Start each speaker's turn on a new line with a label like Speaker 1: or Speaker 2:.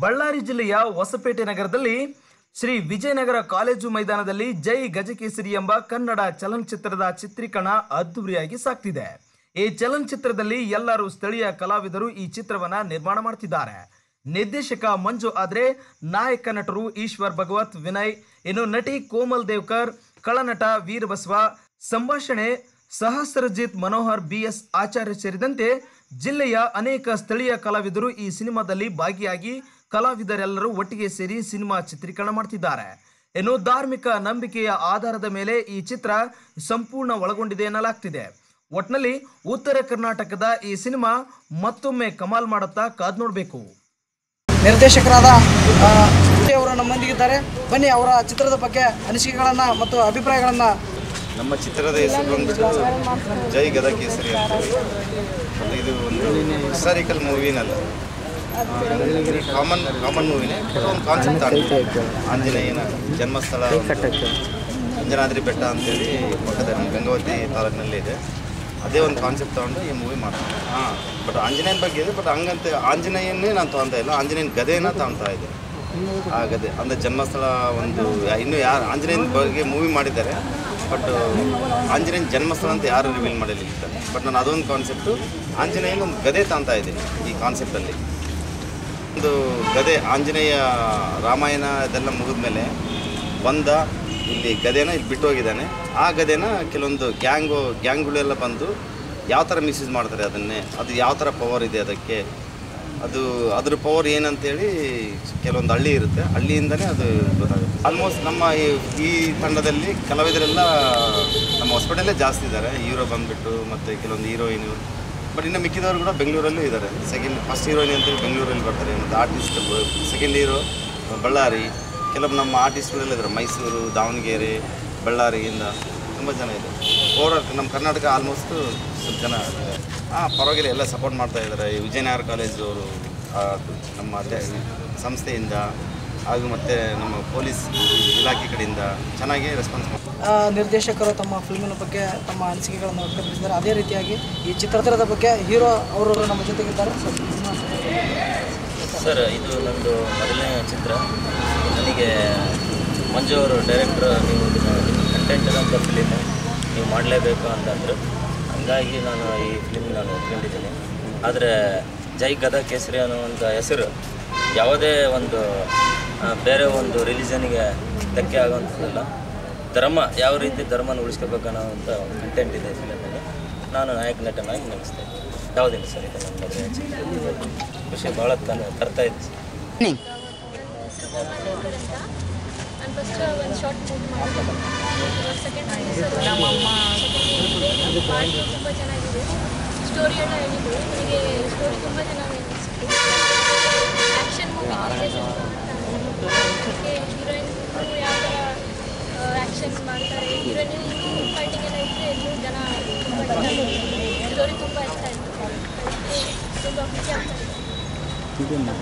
Speaker 1: ಬಳ್ಳಾರಿ ಜಿಲ್ಲೆಯ ಹೊಸಪೇಟೆ ನಗರದಲ್ಲಿ ಶ್ರೀ ವಿಜಯನಗರ ಕಾಲೇಜು ಮೈದಾನದಲ್ಲಿ ಜೈ ಗಜಕೇಸರಿ ಎಂಬ ಕನ್ನಡ ಚಲನಚಿತ್ರದ ಚಿತ್ರೀಕರಣ ಅದ್ದೂರಿಯಾಗಿ ಸಾಕ್ತಿದೆ. ಈ ಚಲನಚಿತ್ರದಲ್ಲಿ ಎಲ್ಲರೂ ಸ್ಥಳೀಯ ಕಲಾವಿದರು ಈ ಚಿತ್ರವನ್ನ ನಿರ್ಮಾಣ ಮಾಡ್ತಿದ್ದಾರೆ. ನಿರ್ದೇಶಕ ಮಂಜು ಆದ್ರೆ, ನಾಯಕ ನಟರು ಈಶ್ವರ್ ಭಗವತ್, ವಿನಯ್, ಇನ್ನು ನಟಿ ಕೋಮಲ್ ದೇವ್ಕರ್, ಕಳನಟ ವೀರಬಸವ, ಸಂಭಾಷಣೆ ಸಹಸ್ರಜಿತ್ ಮನೋಹರ್, ಬಿ ಎಸ್ ಆಚಾರ್ಯ ಸೇರಿದಂತೆ ಜಿಲ್ಲೆಯ ಅನೇಕ ಸ್ಥಳೀಯ ಕಲಾವಿದರು ಈ ಸಿನಿಮಾದಲ್ಲಿ ಭಾಗಿಯಾಗಿ ಕಲಾವಿದರೆಲ್ಲರೂ ಒಟ್ಟಿಗೆ ಸೇರಿ ಸಿನಿಮಾ ಚಿತ್ರೀಕರಣ ಮಾಡ್ತಿದ್ದಾರೆ. ಇನ್ನು ಧಾರ್ಮಿಕ ನಂಬಿಕೆಯ ಆಧಾರದ ಮೇಲೆ ಈ ಚಿತ್ರ ಸಂಪೂರ್ಣ ಒಳಗೊಂಡಿದೆ ಎನ್ನಲಾಗ್ತಿದೆ. ಒಟ್ನಲ್ಲಿ ಉತ್ತರ ಕರ್ನಾಟಕದ ಈ ಸಿನಿಮಾ ಮತ್ತೊಮ್ಮೆ ಕಮಾಲ್ ಮಾಡುತ್ತಾ ಕಾದ್ ನೋಡಬೇಕು.
Speaker 2: ನಿರ್ದೇಶಕರಾದ ಅವರು ನಮ್ಮೊಂದಿಗಿದ್ದಾರೆ ಬನ್ನಿ ಅವರ ಚಿತ್ರದ ಬಗ್ಗೆ ಅನಿಸಿಕೆಗಳನ್ನು ಮತ್ತು ಅಭಿಪ್ರಾಯಗಳನ್ನು
Speaker 3: ನಮ್ಮ ಚಿತ್ರದ ಹೆಸರು ಬಂದ್ಬಿಟ್ಟು ಜೈ ಗದ ಕೇಸರಿ ಅಂತ ಇದು ಒಂದು ಹಿಸ್ಟಾರಿಕಲ್ ಮೂವಿನಲ್ಲ ಕಾಮನ್ ಕಾಮನ್ ಮೂವಿನೇ? ಒಂದು ಕಾನ್ಸೆಪ್ಟ್ ಆಗಿದೆ ಆಂಜನೇಯನ ಜನ್ಮಸ್ಥಳ. ಅಂಜನಾದ್ರಿ ಬೆಟ್ಟ ಅಂತೇಳಿ ಪಕ್ಕದಲ್ಲಿ ನಮ್ಮ ಗಂಗಾವತಿ ತಾಲೂಕಿನಲ್ಲಿ ಇದೆ. ಅದೇ ಒಂದು ಕಾನ್ಸೆಪ್ಟ್ ತೊಗೊಂಡು ಈ ಮೂವಿ ಮಾಡ್ತೀನಿ ಹಾಂ. ಬಟ್ ಆಂಜನೇಯನ ಬಗ್ಗೆ ಇದೆ ಬಟ್ ಹಂಗಂತ ಆಂಜನೇಯನ್ನೇ ನಾನು ತೊಗೊತಾ ಇಲ್ಲ ಆಂಜನೇಯನ ಗದೆನ ತಗೊತಾ ಇದೆ ಆ ಗದೆ ಅಂದರೆ ಜನ್ಮಸ್ಥಳ ಒಂದು ಇನ್ನೂ ಯಾರು ಆಂಜನೇಯನ ಬಗ್ಗೆ ಮೂವಿ ಮಾಡಿದ್ದಾರೆ ಬಟ್ ಆಂಜನೇಯನ ಜನ್ಮಸ್ಥಳ ಅಂತ ಯಾರು ರಿವೀಲ್ ಮಾಡಲಿಲ್ಲ. ಬಟ್ ನಾನು ಅದೊಂದು ಕಾನ್ಸೆಪ್ಟು ಆಂಜನೇಯನ ಒಂದು ಗದೆ ತಾಂತ ಇದ್ದೀನಿ ಈ ಕಾನ್ಸೆಪ್ಟಲ್ಲಿ ಒಂದು ಗದೆ ಆಂಜನೇಯ ರಾಮಾಯಣ ಇದೆಲ್ಲ ಮುಗಿದ್ಮೇಲೆ ಬಂದ ಇಲ್ಲಿ ಗದೆನ ಇಲ್ಲಿ ಬಿಟ್ಟು ಹೋಗಿದ್ದಾನೆ. ಆ ಗದೆನ ಕೆಲವೊಂದು ಗ್ಯಾಂಗು, ಗ್ಯಾಂಗ್ಗಳೆಲ್ಲ ಬಂದು ಯಾವ ಥರ ಮಿಸ್ಯೂಸ್ ಮಾಡ್ತಾರೆ ಅದನ್ನೇ, ಅದು ಯಾವ ಥರ ಪವರ್ ಇದೆ ಅದಕ್ಕೆ, ಅದು ಅದ್ರ ಪವರ್ ಏನಂತೇಳಿ ಕೆಲವೊಂದು ಹಳ್ಳಿ ಇರುತ್ತೆ. ಹಳ್ಳಿಯಿಂದನೇ ಅದು ಗೊತ್ತಾಗುತ್ತೆ. ಆಲ್ಮೋಸ್ಟ್ ನಮ್ಮ ಈ ತಂಡದಲ್ಲಿ ಕಲಾವಿದರೆಲ್ಲ ನಮ್ಮ ಹಾಸ್ಪಿಟಲ್ಲೇ ಜಾಸ್ತಿ ಇದ್ದಾರೆ. ಹೀರೋ ಬಂದುಬಿಟ್ಟು ಮತ್ತು ಕೆಲವೊಂದು ಹೀರೋಯಿನು ಬಟ್ ಇನ್ನು ಮಿಕ್ಕಿದವರು ಕೂಡ ಬೆಂಗಳೂರಲ್ಲೂ ಇದ್ದಾರೆ. ಸೆಕೆಂಡ್ ಫಸ್ಟ್ ಹೀರೋಯಿನ್ ಅಂತೇಳಿ ಬೆಂಗಳೂರಲ್ಲಿ ಬರ್ತಾರೆ. ಮತ್ತು ಆರ್ಟಿಸ್ಟ್ ಸೆಕೆಂಡ್ ಹೀರೋ ಬಳ್ಳಾರಿ. ಕೆಲವು ನಮ್ಮ ಆರ್ಟಿಸ್ಟ್ಗಳೆಲ್ಲ ಇದ್ದಾರೆ. ಮೈಸೂರು, ದಾವಣಗೆರೆ, ಬಳ್ಳಾರಿಯಿಂದ ತುಂಬ ಜನ ಇದೆ ಓವರ್ ನಮ್ಮ ಕರ್ನಾಟಕ ಆಲ್ಮೋಸ್ಟು ಸ್ವಲ್ಪ ಜನ ಹಾಂ, ಪರವಾಗಿಲ್ಲ, ಎಲ್ಲ ಸಪೋರ್ಟ್ ಮಾಡ್ತಾ ಇದ್ದಾರೆ. ವಿಜಯನಗರ ಕಾಲೇಜವರು ನಮ್ಮ ಸಂಸ್ಥೆಯಿಂದ. ಹಾಗೂ ಮತ್ತು ನಮ್ಮ ಪೊಲೀಸ್ ಇಲಾಖೆ ಕಡೆಯಿಂದ ಚೆನ್ನಾಗಿ ರೆಸ್ಪಾನ್ಸ್
Speaker 2: ನಿರ್ದೇಶಕರು ತಮ್ಮ ಫಿಲ್ಮಿನ ಬಗ್ಗೆ ತಮ್ಮ ಅನಿಸಿಕೆಗಳನ್ನು ವ್ಯಕ್ತಪಡಿಸಿದ್ದಾರೆ. ಅದೇ ರೀತಿಯಾಗಿ ಈ ಚಿತ್ರತರದ ಬಗ್ಗೆ ಹೀರೋ ಅವರು ನಮ್ಮ ಜೊತೆಗಿದ್ದಾರೆ
Speaker 4: ಸರ್ ಇದು ನಮ್ಮದು ಮೊದಲನೇ ಚಿತ್ರ. ನನಗೆ ಮಂಜು ಅವರು ಡೈರೆಕ್ಟರ್ ನೀವು ಕಂಟೆಂಟ್ ಅಂತ ಫಿಲಿಮ್ ನೀವು ಮಾಡಲೇಬೇಕು ಅಂತಂದರು ಹಂಗಾಗಿ ನಾನು ಈ ಫಿಲಿಮ್ ನಾನು ಒಪ್ಕೊಂಡಿದ್ದೀನಿ ಆದರೆ ಜೈ ಗದ ಕೇಸರಿ ಅನ್ನೋ ಒಂದು ಹೆಸರು ಯಾವುದೇ ಒಂದು ಬೇರೆ ಒಂದು ರಿಲಿಜನ್ಗೆ ಧಕ್ಕೆ ಆಗುವಂಥದ್ದಲ್ಲ. ಧರ್ಮ ಯಾವ ರೀತಿ ಧರ್ಮನ ಉಳಿಸ್ಕೋಬೇಕು ಅನ್ನೋವಂಥ ಅಂತ ಕಂಟೆಂಟ್ ಇದೆ ಫಿಲಮಲ್ಲಿ ನಾನು ನಾಯಕ ನಟನಾಗಿ ನಗಿಸ್ತೇನೆ ಯಾವುದಿಲ್ಲ ಸರ್ ಇದು ನನ್ನ ಖುಷಿ ಭಾಳ ತನ ತರ್ತಾ
Speaker 5: ಚೆನ್ನಾಗಿದೆ ಸ್ಟೋರಿ ಎಲ್ಲ ಹೇಳಿದ್ರು ನನಗೆ ಸ್ಟೋರಿ ತುಂಬ ಚೆನ್ನಾಗಿ मीडिया